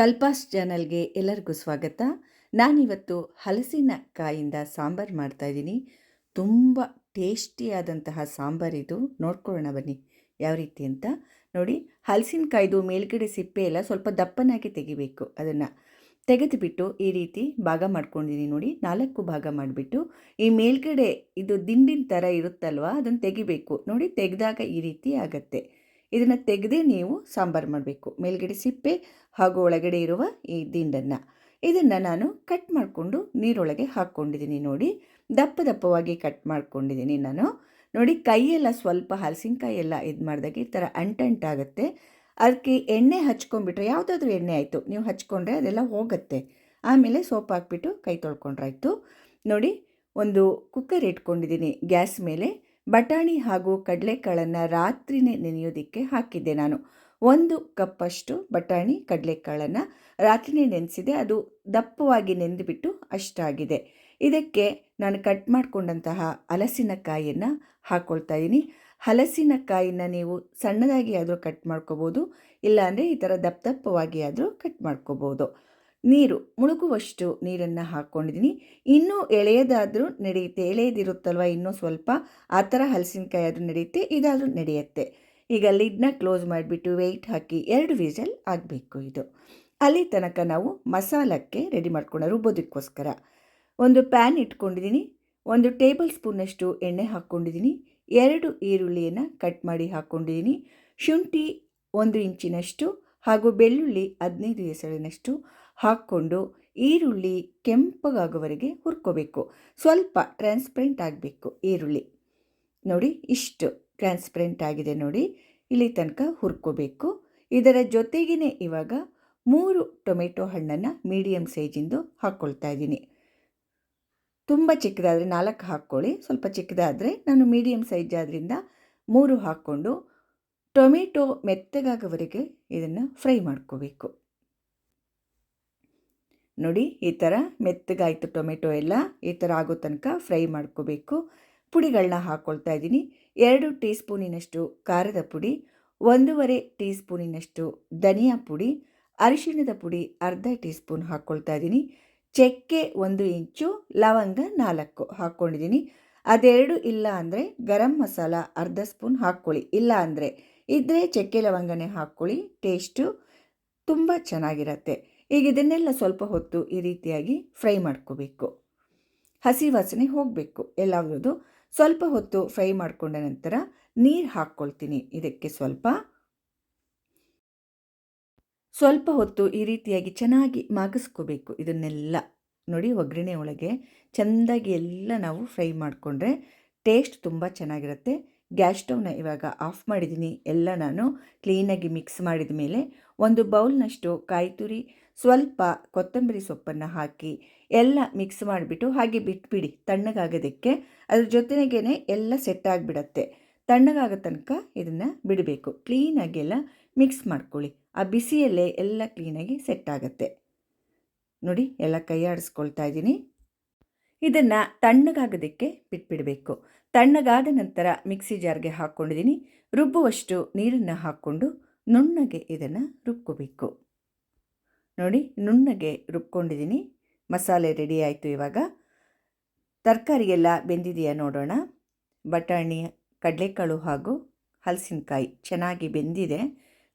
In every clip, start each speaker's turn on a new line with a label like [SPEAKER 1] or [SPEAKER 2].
[SPEAKER 1] ಕಲ್ಪಾಸ್ ಚಾನಲ್ಗೆ ಎಲ್ಲರಿಗೂ ಸ್ವಾಗತ. ನಾನಿವತ್ತು ಹಲಸಿನ ಕಾಯಿಂದ ಸಾಂಬಾರು ಮಾಡ್ತಾಯಿದ್ದೀನಿ ತುಂಬ ಟೇಸ್ಟಿಯಾದಂತಹ ಸಾಂಬಾರಿದು ನೋಡ್ಕೊಳ್ಳೋಣ ಬನ್ನಿ, ಯಾವ ರೀತಿ ಅಂತ. ನೋಡಿ ಹಲಸಿನಕಾಯ್ದು ಮೇಲ್ಗಡೆ ಸಿಪ್ಪೆ ಎಲ್ಲ ಸ್ವಲ್ಪ ದಪ್ಪನಾಗಿ ತೆಗಿಬೇಕು ಅದನ್ನು. ತೆಗೆದುಬಿಟ್ಟು ಈ ರೀತಿ ಭಾಗ ಮಾಡ್ಕೊಂಡಿದ್ದೀನಿ ನೋಡಿ, ನಾಲ್ಕು ಭಾಗ ಮಾಡಿಬಿಟ್ಟು. ಈ ಮೇಲ್ಗಡೆ ಇದು ದಿಂಡಿನ ಥರ ಇರುತ್ತಲ್ವ, ಅದನ್ನು ತೆಗಿಬೇಕು. ನೋಡಿ, ತೆಗೆದಾಗ ಈ ರೀತಿ ಆಗತ್ತೆ. ಇದನ್ನು ತೆಗೆದೇ ನೀವು ಸಾಂಬಾರು ಮಾಡಬೇಕು. ಮೇಲ್ಗಡೆ ಸಿಪ್ಪೆ ಹಾಗೂ ಒಳಗಡೆ ಇರುವ ಈ ದಿಂಡನ್ನು. ಇದನ್ನು ನಾನು ಕಟ್ ಮಾಡಿಕೊಂಡು ನೀರೊಳಗೆ ಹಾಕ್ಕೊಂಡಿದ್ದೀನಿ ನೋಡಿ. ದಪ್ಪ ದಪ್ಪವಾಗಿ ಕಟ್ ಮಾಡ್ಕೊಂಡಿದ್ದೀನಿ ನಾನು. ನೋಡಿ, ಕೈಯೆಲ್ಲ ಸ್ವಲ್ಪ ಹಲಸಿನಕಾಯಿ ಎಲ್ಲ ಇದು ಮಾಡಿದಾಗ ಈ ಥರ ಅಂಟಂಟಾಗುತ್ತೆ ಅದಕ್ಕೆ ಎಣ್ಣೆ ಹಚ್ಕೊಂಡ್ಬಿಟ್ರೆ ಯಾವುದಾದ್ರೂ ಎಣ್ಣೆ ಆಯಿತು. ನೀವು ಹಚ್ಕೊಂಡ್ರೆ ಅದೆಲ್ಲ ಹೋಗುತ್ತೆ. ಆಮೇಲೆ ಸೋಪ್ ಹಾಕ್ಬಿಟ್ಟು ಕೈ ತೊಳ್ಕೊಂಡ್ರಾಯ್ತು. ನೋಡಿ, ಒಂದು ಕುಕ್ಕರ್ ಇಟ್ಕೊಂಡಿದ್ದೀನಿ ಗ್ಯಾಸ್ ಮೇಲೆ. ಬಟಾಣಿ ಹಾಗೂ ಕಡಲೆಕಾಳನ್ನು ರಾತ್ರಿನೇ ನೆನೆಯೋದಕ್ಕೆ ಹಾಕಿದ್ದೆ ನಾನು. ಒಂದು ಕಪ್ಪಷ್ಟು ಬಟಾಣಿ, ಕಡಲೆಕಾಳನ್ನು ರಾತ್ರಿನೇ ನೆನೆಸಿದೆ. ಅದು ದಪ್ಪವಾಗಿ ನೆಂದುಬಿಟ್ಟು ಅಷ್ಟಾಗಿದೆ. ಇದಕ್ಕೆ ನಾನು ಕಟ್ ಮಾಡಿಕೊಂಡಂತಹ ಹಲಸಿನಕಾಯಿಯನ್ನು ಹಾಕ್ಕೊಳ್ತಾ ಇದ್ದೀನಿ ಹಲಸಿನಕಾಯಿನ ನೀವು ಸಣ್ಣದಾಗಿ ಆದರೂ ಕಟ್ ಮಾಡ್ಕೋಬೋದು, ಇಲ್ಲಾಂದರೆ ಈ ಥರ ದಪ್ಪ ದಪ್ಪವಾಗಿ ಆದರೂ ಕಟ್ ಮಾಡ್ಕೋಬೋದು. ನೀರು, ಮುಳುಗುವಷ್ಟು ನೀರನ್ನು ಹಾಕ್ಕೊಂಡಿದ್ದೀನಿ ಇನ್ನೂ ಎಳೆಯದಾದರೂ ನಡೆಯುತ್ತೆ. ಎಳೆಯದಿರುತ್ತಲ್ವ? ಇನ್ನೂ ಸ್ವಲ್ಪ. ಆ ಥರ ಹಲಸಿನಕಾಯಿ ಆದರೂ ನಡೆಯುತ್ತೆ. ಇದಾದರೂ ನಡೆಯುತ್ತೆ. ಈಗ ಲಿಡ್ನ ಕ್ಲೋಸ್ ಮಾಡಿಬಿಟ್ಟು ವೆಯ್ಟ್ ಹಾಕಿ ಎರಡು ವಿಸಲ್ ಆಗಬೇಕು ಇದು. ಅಲ್ಲಿ ತನಕ ನಾವು ಮಸಾಲಕ್ಕೆ ರೆಡಿ ಮಾಡ್ಕೊಂಡು ರುಬ್ಬೋದಕ್ಕೋಸ್ಕರ. ಒಂದು ಪ್ಯಾನ್ ಇಟ್ಕೊಂಡಿದ್ದೀನಿ ಒಂದು ಟೇಬಲ್ ಸ್ಪೂನಷ್ಟು ಎಣ್ಣೆ ಹಾಕ್ಕೊಂಡಿದ್ದೀನಿ ಎರಡು ಈರುಳ್ಳಿಯನ್ನು ಕಟ್ ಮಾಡಿ ಹಾಕ್ಕೊಂಡಿದ್ದೀನಿ ಶುಂಠಿ ಒಂದು ಇಂಚಿನಷ್ಟು ಹಾಗೂ ಬೆಳ್ಳುಳ್ಳಿ ಹದಿನೈದು ಎಸಳಿನಷ್ಟು ಹಾಕ್ಕೊಂಡು ಈರುಳ್ಳಿ ಕೆಂಪಗಾಗುವವರೆಗೆ ಹುರ್ಕೋಬೇಕು. ಸ್ವಲ್ಪ ಟ್ರಾನ್ಸ್ಪರೆಂಟ್ ಆಗಬೇಕು ಈರುಳ್ಳಿ. ನೋಡಿ, ಇಷ್ಟು ಟ್ರಾನ್ಸ್ಪರೆಂಟ್ ಆಗಿದೆ ನೋಡಿ. ಇಲ್ಲಿ ತನಕ ಹುರ್ಕೋಬೇಕು. ಇದರ ಜೊತೆಗೇ ಇವಾಗ ಮೂರು ಟೊಮೆಟೊ ಹಣ್ಣನ್ನು ಮೀಡಿಯಮ್ ಸೈಜಿಂದು ಹಾಕ್ಕೊಳ್ತಾ ಇದ್ದೀನಿ. ತುಂಬ ಚಿಕ್ಕದಾದರೆ ನಾಲ್ಕು ಹಾಕ್ಕೊಳ್ಳಿ. ಸ್ವಲ್ಪ ಚಿಕ್ಕದಾದರೆ ನಾನು ಮೀಡಿಯಮ್ ಸೈಜ್ ಆದ್ದರಿಂದ ಮೂರು ಹಾಕ್ಕೊಂಡು ಟೊಮೆಟೊ ಮೆತ್ತಗಾಗೋವರೆಗೆ ಇದನ್ನು ಫ್ರೈ ಮಾಡ್ಕೋಬೇಕು. ನೋಡಿ, ಈ ಥರ ಮೆತ್ತಗಾಯಿತು ಟೊಮೆಟೊ ಎಲ್ಲ. ಈ ಥರ ಆಗೋ ತನಕ ಫ್ರೈ ಮಾಡ್ಕೋಬೇಕು. ಪುಡಿಗಳನ್ನ ಹಾಕ್ಕೊಳ್ತಾ ಇದ್ದೀನಿ. ಎರಡು ಟೀ ಸ್ಪೂನಿನಷ್ಟು ಖಾರದ ಪುಡಿ, ಒಂದೂವರೆ ಟೀ ಸ್ಪೂನಿನಷ್ಟು ಧನಿಯಾ ಪುಡಿ, ಅರಿಶಿಣದ ಪುಡಿ ಅರ್ಧ ಟೀ ಸ್ಪೂನ್ ಹಾಕ್ಕೊಳ್ತಾ ಇದ್ದೀನಿ. ಚಕ್ಕೆ ಒಂದು ಇಂಚು, ಲವಂಗ ನಾಲ್ಕು ಹಾಕ್ಕೊಂಡಿದ್ದೀನಿ ಅದೆರಡು ಇಲ್ಲ ಅಂದರೆ ಗರಂ ಮಸಾಲ ಅರ್ಧ ಸ್ಪೂನ್ ಹಾಕ್ಕೊಳ್ಳಿ. ಇಲ್ಲ ಅಂದರೆ ಇದ್ದರೆ ಚಕ್ಕೆ ಲವಂಗನೇ ಹಾಕ್ಕೊಳ್ಳಿ. ಟೇಸ್ಟು ತುಂಬ ಚೆನ್ನಾಗಿರತ್ತೆ. ಈಗ ಇದನ್ನೆಲ್ಲ ಸ್ವಲ್ಪ ಹೊತ್ತು ಈ ರೀತಿಯಾಗಿ ಫ್ರೈ ಮಾಡ್ಕೋಬೇಕು. ಹಸಿ ವಾಸನೆ ಹೋಗಬೇಕು. ಎಲ್ಲವುದು ಸ್ವಲ್ಪ ಹೊತ್ತು ಫ್ರೈ ಮಾಡಿಕೊಂಡ ನಂತರ ನೀರು ಹಾಕ್ಕೊಳ್ತೀನಿ. ಇದಕ್ಕೆ ಸ್ವಲ್ಪ ಸ್ವಲ್ಪ ಹೊತ್ತು ಈ ರೀತಿಯಾಗಿ ಚೆನ್ನಾಗಿ ಮಾಗಿಸ್ಕೋಬೇಕು ಇದನ್ನೆಲ್ಲ. ನೋಡಿ ಒಗ್ಗರಣೆ ಒಳಗೆ ಚೆಂದಾಗಿ ಎಲ್ಲ ನಾವು ಫ್ರೈ ಮಾಡಿಕೊಂಡ್ರೆ ಟೇಸ್ಟ್ ತುಂಬ ಚೆನ್ನಾಗಿರುತ್ತೆ. ಗ್ಯಾಸ್ ಸ್ಟವ್ನ ಇವಾಗ ಆಫ್ ಮಾಡಿದ್ದೀನಿ. ಎಲ್ಲ ನಾನು ಕ್ಲೀನಾಗಿ ಮಿಕ್ಸ್ ಮಾಡಿದ ಮೇಲೆ ಒಂದು ಬೌಲ್ನಷ್ಟು ಕಾಯಿ ತುರಿ ಸ್ವಲ್ಪ ಕೊತ್ತಂಬರಿ ಸೊಪ್ಪನ್ನು ಹಾಕಿ ಎಲ್ಲ ಮಿಕ್ಸ್ ಮಾಡಿಬಿಟ್ಟು ಹಾಗೆ ಬಿಟ್ಬಿಡಿ ತಣ್ಣಗಾಗೋದಕ್ಕೆ. ಅದ್ರ ಜೊತೆಗೇ ಎಲ್ಲ ಸೆಟ್ ಆಗಿಬಿಡತ್ತೆ. ತಣ್ಣಗಾಗೋ ತನಕ ಇದನ್ನು ಬಿಡಬೇಕು. ಕ್ಲೀನಾಗಿ ಎಲ್ಲ ಮಿಕ್ಸ್ ಮಾಡ್ಕೊಳ್ಳಿ. ಆ ಬಿಸಿಯಲ್ಲೇ ಎಲ್ಲ ಕ್ಲೀನಾಗಿ ಸೆಟ್ ಆಗುತ್ತೆ. ನೋಡಿ, ಎಲ್ಲ ಕೈ ಆಡಿಸ್ಕೊಳ್ತಾ ಇದ್ದೀನಿ. ಇದನ್ನು ತಣ್ಣಗಾಗೋದಕ್ಕೆ ಬಿಟ್ಬಿಡಬೇಕು. ತಣ್ಣಗಾದ ನಂತರ ಮಿಕ್ಸಿ ಜಾರ್ಗೆ ಹಾಕ್ಕೊಂಡಿದ್ದೀನಿ. ರುಬ್ಬುವಷ್ಟು ನೀರನ್ನು ಹಾಕ್ಕೊಂಡು ನುಣ್ಣಗೆ ಇದನ್ನು ರುಬ್ಕೋಬೇಕು. ನೋಡಿ, ನುಣ್ಣಗೆ ರುಬ್ಕೊಂಡಿದ್ದೀನಿ. ಮಸಾಲೆ ರೆಡಿ ಆಯಿತು ಇವಾಗ. ತರಕಾರಿಯೆಲ್ಲ ಬೆಂದಿದೆಯಾ ನೋಡೋಣ. ಬಟಾಣಿ, ಕಡಲೆಕಾಳು ಹಾಗೂ ಹಲಸಿನಕಾಯಿ ಚೆನ್ನಾಗಿ ಬೆಂದಿದೆ.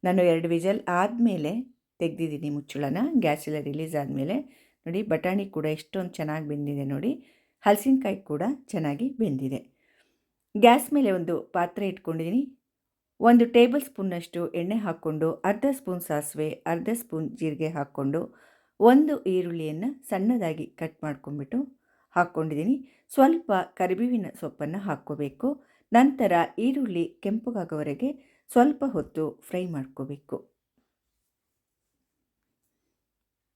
[SPEAKER 1] ನಾನು ಎರಡು ವಿಜಲ್ ಆದಮೇಲೆ ತೆಗೆದಿದ್ದೀನಿ ಮುಚ್ಚಳನ. ಗ್ಯಾಸೆಲ್ಲ ರಿಲೀಸ್ ಆದಮೇಲೆ. ನೋಡಿ, ಬಟಾಣಿ ಕೂಡ ಎಷ್ಟೊಂದು ಚೆನ್ನಾಗಿ ಬೆಂದಿದೆ ನೋಡಿ. ಹಲಸಿನಕಾಯಿ ಕೂಡ ಚೆನ್ನಾಗಿ ಬೆಂದಿದೆ. ಗ್ಯಾಸ್ ಮೇಲೆ ಒಂದು ಪಾತ್ರೆ ಇಟ್ಕೊಂಡಿದ್ದೀನಿ. ಒಂದು ಟೇಬಲ್ ಸ್ಪೂನ್ನಷ್ಟು ಎಣ್ಣೆ ಹಾಕ್ಕೊಂಡು ಅರ್ಧ ಸ್ಪೂನ್ ಸಾಸಿವೆ, ಅರ್ಧ ಸ್ಪೂನ್ ಜೀರಿಗೆ ಹಾಕ್ಕೊಂಡು ಒಂದು ಈರುಳ್ಳಿಯನ್ನು ಸಣ್ಣದಾಗಿ ಕಟ್ ಮಾಡ್ಕೊಂಡ್ಬಿಟ್ಟು ಹಾಕ್ಕೊಂಡಿದ್ದೀನಿ. ಸ್ವಲ್ಪ ಕರಿಬೇವಿನ ಸೊಪ್ಪನ್ನು ಹಾಕ್ಕೋಬೇಕು. ನಂತರ ಈರುಳ್ಳಿ ಕೆಂಪುಗಾಗೋವರೆಗೆ ಸ್ವಲ್ಪ ಹೊತ್ತು ಫ್ರೈ ಮಾಡ್ಕೋಬೇಕು.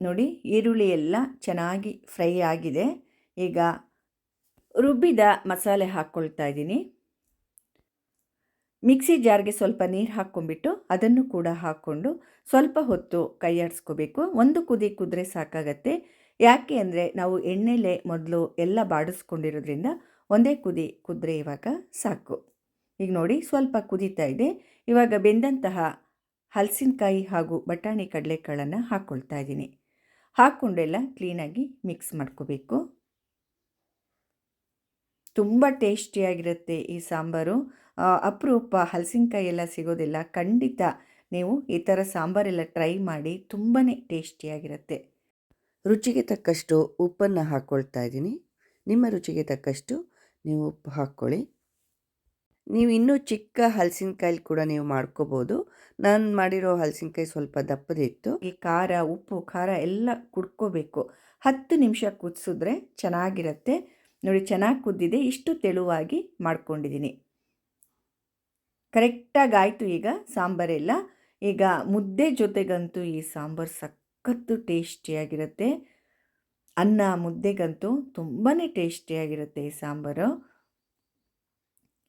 [SPEAKER 1] ನೋಡಿ, ಈರುಳ್ಳಿ ಎಲ್ಲ ಚೆನ್ನಾಗಿ ಫ್ರೈ ಆಗಿದೆ. ಈಗ ರುಬ್ಬಿದ ಮಸಾಲೆ ಹಾಕ್ಕೊಳ್ತಾ ಇದ್ದೀನಿ. ಮಿಕ್ಸಿ ಜಾರ್ಗೆ ಸ್ವಲ್ಪ ನೀರು ಹಾಕ್ಕೊಂಡ್ಬಿಟ್ಟು ಅದನ್ನು ಕೂಡ ಹಾಕ್ಕೊಂಡು ಸ್ವಲ್ಪ ಹೊತ್ತು ಕೈ ಆಡಿಸ್ಕೋಬೇಕು. ಒಂದು ಕುದಿ ಕುದ್ರೆ ಸಾಕಾಗತ್ತೆ. ಯಾಕೆ ಅಂದರೆ ನಾವು ಎಣ್ಣೆಲೆ ಮೊದಲು ಎಲ್ಲ ಬಾಡಿಸ್ಕೊಂಡಿರೋದ್ರಿಂದ ಒಂದೇ ಕುದಿ ಕುದ್ರೆ ಇವಾಗ ಸಾಕು. ಈಗ ನೋಡಿ ಸ್ವಲ್ಪ ಕುದೀತಾ ಇದೆ. ಇವಾಗ ಬೆಂದಂತಹ ಹಲಸಿನಕಾಯಿ ಹಾಗೂ ಬಟಾಣಿ ಕಡಲೆಕಾಳನ್ನು ಹಾಕ್ಕೊಳ್ತಾ ಇದ್ದೀನಿ. ಹಾಕ್ಕೊಂಡೆಲ್ಲ ಕ್ಲೀನಾಗಿ ಮಿಕ್ಸ್ ಮಾಡ್ಕೋಬೇಕು. ತುಂಬ ಟೇಸ್ಟಿಯಾಗಿರುತ್ತೆ ಈ ಸಾಂಬಾರು. ಅಪರೂಪ ಹಲಸಿನಕಾಯಿ ಎಲ್ಲ ಸಿಗೋದಿಲ್ಲ. ಖಂಡಿತ ನೀವು ಈ ಥರ ಸಾಂಬಾರೆಲ್ಲ ಟ್ರೈ ಮಾಡಿ ತುಂಬಾ ಟೇಸ್ಟಿಯಾಗಿರುತ್ತೆ.
[SPEAKER 2] ರುಚಿಗೆ ತಕ್ಕಷ್ಟು ಉಪ್ಪನ್ನು ಹಾಕ್ಕೊಳ್ತಾ ಇದ್ದೀನಿ. ನಿಮ್ಮ ರುಚಿಗೆ ತಕ್ಕಷ್ಟು ನೀವು ಉಪ್ಪು ಹಾಕ್ಕೊಳ್ಳಿ. ನೀವು ಇನ್ನೂ ಚಿಕ್ಕ ಹಲಸಿನಕಾಯಿ ಕೂಡ ನೀವು ಮಾಡ್ಕೋಬೋದು. ನಾನು ಮಾಡಿರೋ ಹಲಸಿನಕಾಯಿ ಸ್ವಲ್ಪ ದಪ್ಪದಿತ್ತು
[SPEAKER 1] ಈ ಖಾರ, ಉಪ್ಪು, ಖಾರ ಎಲ್ಲ ಕುಡ್ಕೋಬೇಕು. ಹತ್ತು ನಿಮಿಷ ಕುದಿಸಿದ್ರೆ ಚೆನ್ನಾಗಿರುತ್ತೆ. ನೋಡಿ ಚೆನ್ನಾಗಿ ಕುದ್ದಿದೆ, ಇಷ್ಟು ತೆಳುವಾಗಿ ಮಾಡ್ಕೊಂಡಿದ್ದೀನಿ. ಕರೆಕ್ಟಾಗಿ ಆಯಿತು ಈಗ ಸಾಂಬಾರೆಲ್ಲ ಈಗ ಮುದ್ದೆ ಜೊತೆಗಂತೂ ಈ ಸಾಂಬಾರು ಸಖತ್ತು ಟೇಸ್ಟಿಯಾಗಿರುತ್ತೆ. ಅನ್ನ, ಮುದ್ದೆಗಂತೂ ತುಂಬಾ ಟೇಸ್ಟಿಯಾಗಿರುತ್ತೆ ಈ ಸಾಂಬಾರು.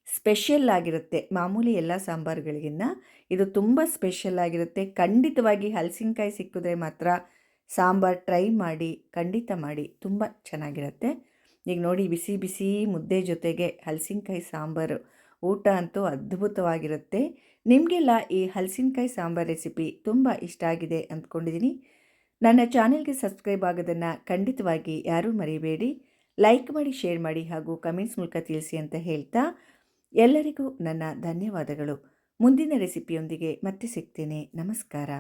[SPEAKER 1] ಸ್ಪೆಷಲ್ ಆಗಿರುತ್ತೆ, ಮಾಮೂಲಿ ಎಲ್ಲ ಸಾಂಬಾರುಗಳಿಗಿನ್ನ. ಇದು ತುಂಬ ಸ್ಪೆಷಲ್ ಆಗಿರುತ್ತೆ. ಖಂಡಿತವಾಗಿ ಹಲಸಿನಕಾಯಿ ಸಿಕ್ಕಿದ್ರೆ ಮಾತ್ರ ಸಾಂಬಾರು ಟ್ರೈ ಮಾಡಿ, ಖಂಡಿತ ಮಾಡಿ, ತುಂಬ ಚೆನ್ನಾಗಿರುತ್ತೆ. ಈಗ ನೋಡಿ ಬಿಸಿ ಬಿಸಿ ಮುದ್ದೆ ಜೊತೆಗೆ ಹಲಸಿನಕಾಯಿ ಸಾಂಬಾರು. ಊಟ ಅಂತೂ ಅದ್ಭುತವಾಗಿರುತ್ತೆ. ನಿಮಗೆಲ್ಲ ಈ ಹಲಸಿನಕಾಯಿ ಸಾಂಬಾರು ರೆಸಿಪಿ ತುಂಬ ಇಷ್ಟ ಆಗಿದೆ ಅಂದ್ಕೊಂಡಿದ್ದೀನಿ ನನ್ನ ಚಾನೆಲ್ಗೆ ಸಬ್ಸ್ಕ್ರೈಬ್ ಆಗೋದನ್ನು ಖಂಡಿತವಾಗಿ ಯಾರೂ ಮರಿಬೇಡಿ. ಲೈಕ್ ಮಾಡಿ, ಶೇರ್ ಮಾಡಿ ಹಾಗೂ ಕಮೆಂಟ್ಸ್ ಮೂಲಕ ತಿಳಿಸಿ ಅಂತ ಹೇಳ್ತಾ ಎಲ್ಲರಿಗೂ ನನ್ನ ಧನ್ಯವಾದಗಳು. ಮುಂದಿನ ರೆಸಿಪಿಯೊಂದಿಗೆ ಮತ್ತೆ ಸಿಗ್ತೇನೆ. ನಮಸ್ಕಾರ.